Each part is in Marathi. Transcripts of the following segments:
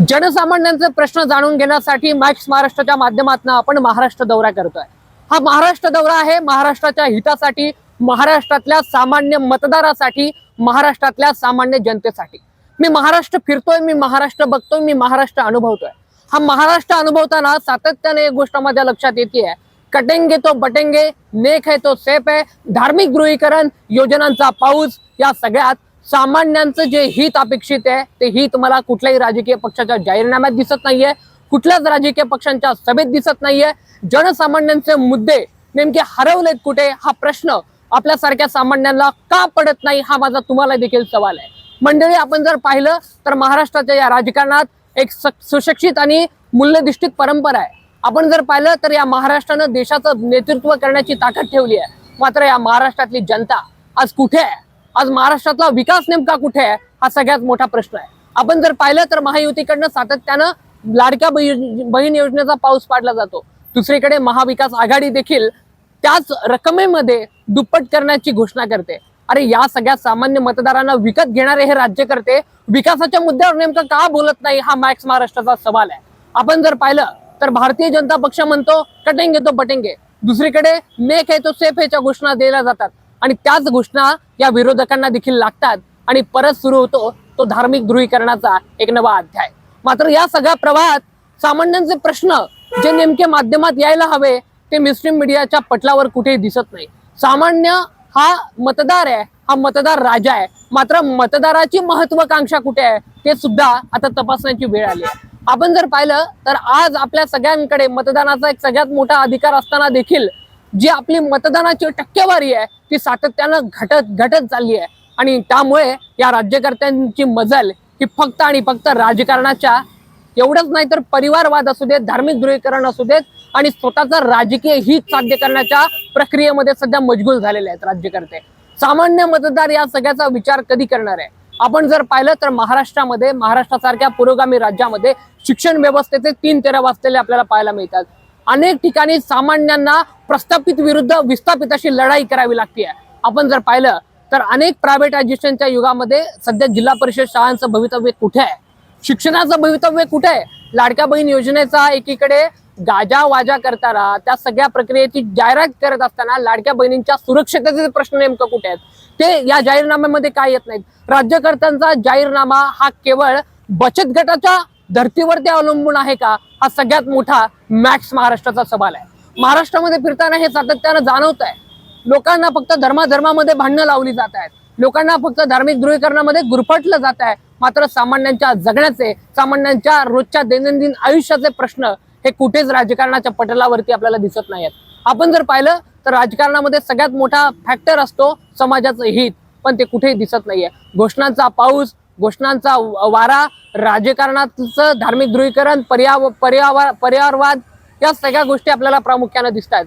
जनसामान्यांचे प्रश्न जाणून घेण्यासाठी मॅक्स महाराष्ट्राच्या माध्यमातून आपण महाराष्ट्र दौरा करतोय. हा महाराष्ट्र दौरा आहे. महाराष्ट्राच्या हितासाठी महाराष्ट्रातल्या सामान्य मतदारासाठी महाराष्ट्रातल्या सामान्य जनतेसाठी. मी महाराष्ट्र फिरतोय मी महाराष्ट्र बघतोय मी महाराष्ट्र अनुभवतोय. हा महाराष्ट्र अनुभवताना सातत्याने एक गोष्ट माझ्या लक्षात येते कटेंगे तो बटेंगे नेक है तो सेफ आहे धार्मिक गृहीकरण योजनांचा पाऊस या सगळ्यात सामान्यांचं जे हित अपेक्षित आहे ते हित मला कुठल्याही राजकीय पक्षाच्या जाहीरनाम्यात दिसत नाहीये कुठल्याच राजकीय पक्षांच्या सभेत दिसत नाहीये. जनसामान्यांचे मुद्दे नेमके हरवलेत कुठे हा प्रश्न आपल्यासारख्या सामान्यांना का पडत नाही हा माझा तुम्हाला देखील सवाल आहे. मंडळी आपण जर पाहिलं तर महाराष्ट्राच्या या राजकारणात एक स- सुशिक्षित आणि मूल्यधिष्ठित परंपरा आहे. आपण जर पाहिलं तर या महाराष्ट्रानं देशाचं नेतृत्व करण्याची ताकद ठेवली आहे. मात्र या महाराष्ट्रातली जनता आज कुठे आहे? आज महाराष्ट्रातला विकास नेमका कुठे आहे हा सगळ्यात मोठा प्रश्न आहे. आपण जर पाहिलं तर महायुतीकडनं सातत्यानं लाडक्या बहीण योजनेचा पाऊस पाडला जातो. दुसरीकडे महाविकास आघाडी देखील त्याच रकमेमध्ये दुप्पट करण्याची घोषणा करते. अरे या सगळ्या सामान्य मतदारांना विकत घेणारे हे राज्यकर्ते विकासाच्या मुद्द्यावर नेमकं का बोलत नाही हा मॅक्स महाराष्ट्राचा सवाल आहे. आपण जर पाहिलं तर भारतीय जनता पक्ष म्हणतो कटेंगे तो बटेंगे. दुसरीकडे मेक आहे तो सेफ ह्याच्या घोषणा दिल्या जातात. आणि त्याच घोषणा या विरोधकांना देखील लागतात. आणि परत सुरू होतो तो धार्मिक ध्रुवीकरणाचा एक नवा अध्याय. मात्र या सगळ्या प्रवाहात सामान्यांचे प्रश्न जे नेमके माध्यमात यायला हवे ते मिस्ट्रीम मीडियाच्या पटलावर कुठेही दिसत नाही. सामान्य हा मतदार आहे हा मतदार राजा आहे. मात्र मतदाराची महत्वाकांक्षा कुठे आहे ते सुद्धा आता तपासण्याची वेळ आली आहे. आपण जर पाहिलं तर आज आपल्या सगळ्यांकडे मतदानाचा एक सगळ्यात मोठा अधिकार असताना देखील जी आपली मतदानाची टक्केवारी आहे ती सातत्यानं घटत घटत चालली आहे. आणि त्यामुळे या राज्यकर्त्यांची मजल ही फक्त आणि फक्त राजकारणाच्या एवढंच नाही तर परिवारवाद असू देत धार्मिक ध्रुवीकरण असू देत आणि स्वतःचं राजकीय हित साध्य करण्याच्या प्रक्रियेमध्ये सध्या मजबूत झालेले आहेत राज्यकर्ते. सामान्य मतदार या सगळ्याचा विचार कधी करणार आहे? आपण जर पाहिलं तर महाराष्ट्रामध्ये महाराष्ट्रासारख्या पुरोगामी राज्यामध्ये शिक्षण व्यवस्थेचे तीन तेरा वाचलेले आपल्याला पाहायला मिळतात. अनेक ठिकाणी सामान्यांना प्रस्थापित विरुद्ध विस्थापिताशी लढाई करावी लागते. आपण जर पाहिलं तर अनेक प्रायव्हेटायझेशनच्या युगामध्ये सध्या जिल्हा परिषद शाळांचं भवितव्य कुठे आहे? शिक्षणाचं भवितव्य कुठे आहे? लाडक्या बहीण योजनेचा एकीकडे गाजा वाजा करताना त्या सगळ्या प्रक्रियेची जाहिरात करत असताना लाडक्या बहिणींच्या सुरक्षिततेचे प्रश्न नेमकं कुठे आहेत? ते या जाहीरनाम्यामध्ये काय येत नाहीत? राज्यकर्त्यांचा जाहीरनामा हा केवळ बचत गटाच्या धर्तीवरती अवलंबून आहे का? हा सगळ्यात मोठा मॅक्स महाराष्ट्राचा सवाल आहे. महाराष्ट्रामध्ये फिरताना हे सातत्यानं जाणवत आहे लोकांना फक्त धर्माधर्मामध्ये भांडणं लावली जात आहेत लोकांना फक्त धार्मिक ध्रुवीकरणामध्ये गुरफटलं जात आहे मात्र सामान्यांच्या जगण्याचे सामान्यांच्या रोजच्या दैनंदिन आयुष्याचे प्रश्न हे कुठेच राजकारणाच्या पटलावरती आपल्याला दिसत नाहीत आपण जर पाहिलं तर राजकारणामध्ये सगळ्यात मोठा फॅक्टर असतो समाजाचं हित. पण ते कुठेही दिसत नाहीये. घोषणांचा पाऊस घोषणांचा वारा राजकारणाचं धार्मिक ध्रुवीकरण पर्याव पर्यावर पर्यावरवाद या सगळ्या गोष्टी आपल्याला प्रामुख्याने दिसत आहेत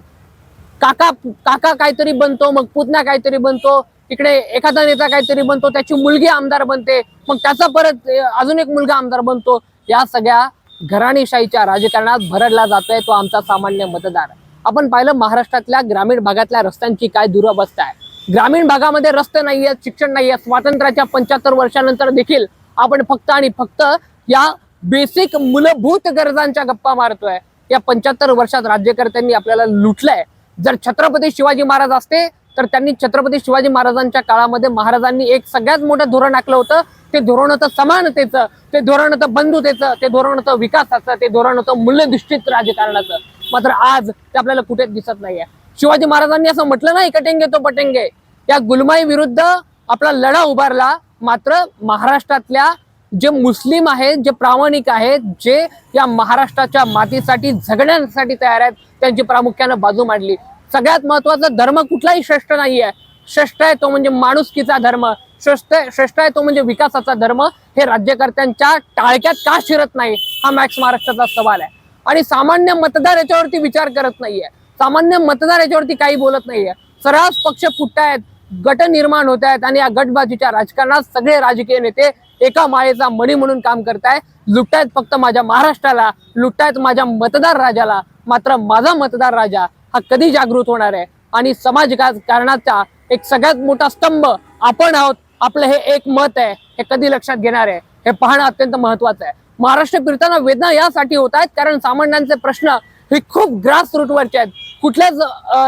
काका काका काहीतरी बनतो मग पुतण्या काहीतरी बनतो इकडे एखादा नेता काहीतरी बनतो त्याची मुलगी आमदार बनते मग त्याचा परत अजून एक मुलगा आमदार बनतो या सगळ्या घराणीशाहीच्या राजकारणात भरडला जातोय तो आमचा सामान्य मतदार. आपण पाहिलं महाराष्ट्रातल्या ग्रामीण भागातल्या रस्त्यांची काय दुरावस्था आहे. ग्रामीण भागामध्ये रस्ते नाही आहेत शिक्षण नाही आहे स्वातंत्र्याच्या पंच्याहत्तर वर्षानंतर देखील आपण फक्त आणि फक्त या बेसिक मूलभूत गरजांच्या गप्पा मारतोय. या पंच्याहत्तर वर्षात राज्यकर्त्यांनी आपल्याला लुटलंय. जर छत्रपती शिवाजी महाराज असते तर त्यांनी छत्रपती शिवाजी महाराजांच्या काळामध्ये महाराजांनी एक सगळ्यात मोठं धोरण आखलं होतं. ते धोरण होतं समानतेचं ते धोरण होतं बंधुतेचं ते धोरण होतं विकासाचं ते धोरण होतं मूल्यधिष्ठित राजकारणाचं. मात्र आज ते आपल्याला कुठेच दिसत नाहीये. शिवाजी महाराजांनी असं म्हटलं नाही कटेंगे तो पटेंगे. या गुलमाई विरुद्ध आपला लढा उभारला. मात्र महाराष्ट्रातल्या जे मुस्लिम आहेत जे प्रामाणिक आहेत जे या महाराष्ट्राच्या मातीसाठी झगडण्यासाठी तयार आहेत त्यांची प्रामुख्यानं बाजू मांडली. सगळ्यात महत्त्वाचा धर्म कुठलाही श्रेष्ठ नाहीये. श्रेष्ठ आहे तो म्हणजे माणुसकीचा धर्म. श्रेष्ठ श्रेष्ठ आहे तो म्हणजे विकासाचा धर्म. हे राज्यकर्त्यांच्या टाळक्यात का शिरत नाही? हा मॅक्स महाराष्ट्राचा सवाल आहे. आणि सामान्य मतदार याच्यावरती विचार करत नाहीये. सामान्य मतदार याच्यावरती काही बोलत नाहीये. सर्रास पक्ष फुटतायत. गट निर्माण होत आहेत आणि या गटबाजीच्या राजकारणात सगळे राजकीय नेते एका माळेचा मणी म्हणून काम करताय. लुटतायत फक्त माझ्या महाराष्ट्राला लुटतायत माझ्या मतदार राजाला. मात्र माझा मतदार राजा हा कधी जागृत होणार आहे? आणि समाज कारणाचा एक सगळ्यात मोठा स्तंभ आपण आहोत. आपलं हे एक मत आहे. हे कधी लक्षात घेणार आहे? हे पाहणं अत्यंत महत्वाचं आहे. महाराष्ट्र फिरताना वेदना यासाठी होत आहेत. कारण सामान्यांचे प्रश्न हे खूप ग्रास रूटवरचे आहेत. कुठल्याच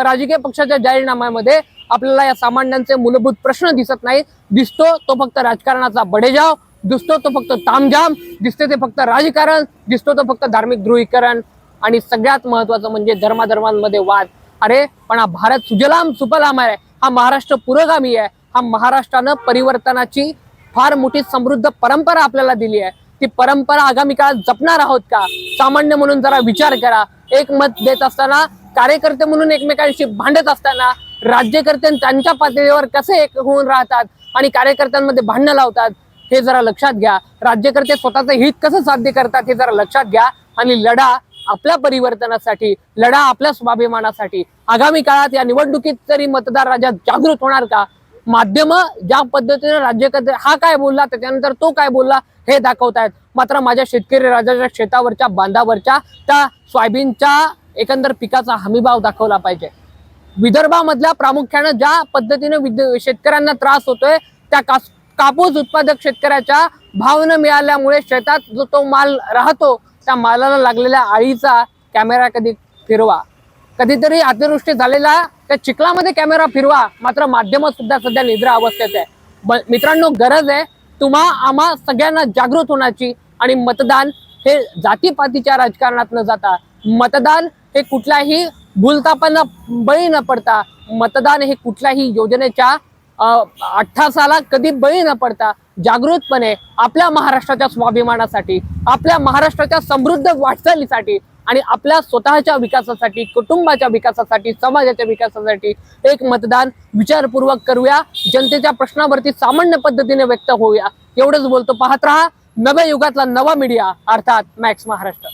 राजकीय पक्षाच्या जाहीरनाम्यामध्ये आपल्याला या सामान्यांचे मूलभूत प्रश्न दिसत नाही. दिसतो तो फक्त राजकारणाचा बडेजाव दिसतो तो फक्त तामझाम दिसते ते फक्त राजकारण दिसतो तो फक्त धार्मिक ध्रुवीकरण. आणि सगळ्यात महत्वाचं म्हणजे धर्माधर्मांमध्ये वाद. अरे पण हा भारत सुजलाम सुफलाम आहे. हा महाराष्ट्र पुरोगामी आहे. हा महाराष्ट्रानं परिवर्तनाची फार मोठी समृद्ध परंपरा आपल्याला दिली आहे. ती परंपरा आगामी काळात जपणार आहोत का? सामान्य म्हणून जरा विचार करा. एक मत देत असताना कार्यकर्ते म्हणून एकमेकांशी भांडत असताना राज्यकर्ते त्यांच्या पातळीवर कसे एक होऊन राहतात आणि कार्यकर्त्यांमध्ये भांडणं लावतात हे जरा लक्षात घ्या. राज्यकर्ते स्वतःचं हित कसं साध्य करतात हे जरा लक्षात घ्या. आणि लढा आपल्या परिवर्तनासाठी लढा आपल्या स्वाभिमानासाठी. आगामी काळात या निवडणुकीत तरी मतदार राज्यात जागृत होणार का? माध्यम ज्या पद्धतीने राज्यकर्ते हा काय बोलला त्याच्यानंतर तो काय बोलला हे दाखवतायत. मात्र माझ्या शेतकरी राजाच्या शेतावरच्या बांधावरच्या त्या सोयाबीनच्या एकंदर पिकाचा हमीभाव दाखवला पाहिजे. विदर्भामधल्या प्रामुख्यानं ज्या पद्धतीने विद- शेतकऱ्यांना त्रास होतोय त्या कास कापूस उत्पादक शेतकऱ्याच्या भाव न मिळाल्यामुळे शेतात जो तो माल राहतो त्या मालाला लागलेल्या आळीचा कॅमेरा कधी फिरवा. कधीतरी अतिवृष्टी झालेला त्या चिखलामध्ये कॅमेरा फिरवा. मात्र माध्यम सुद्धा सध्या निद्रा अवस्थेत आहे. ब- मित्रांनो गरज आहे तुम्हा आम्हा सगळ्यांना जागृत होण्याची आणि मतदान हे जातीपातीच्या राजकारणात न जाता. मतदान हे कुठल्याही भूलतापांना बळी न पडता मतदान हे कुठल्याही योजनेच्या अठ्ठासाला कधी बळी न पडता जागृतपणे आपल्या महाराष्ट्राच्या स्वाभिमानासाठी आपल्या महाराष्ट्राच्या समृद्ध वाटचालीसाठी आणि आपल्या स्वतःच्या विकासासाठी कुटुंबाच्या विकासासाठी समाजाच्या विकासासाठी एक मतदान विचारपूर्वक करूया. जनतेच्या प्रश्नावरती सामान्य पद्धतीने व्यक्त होऊया. एवढंच बोलतो. पाहत राहा. नव्या युगातला नवा मीडिया अर्थात मॅक्स महाराष्ट्र.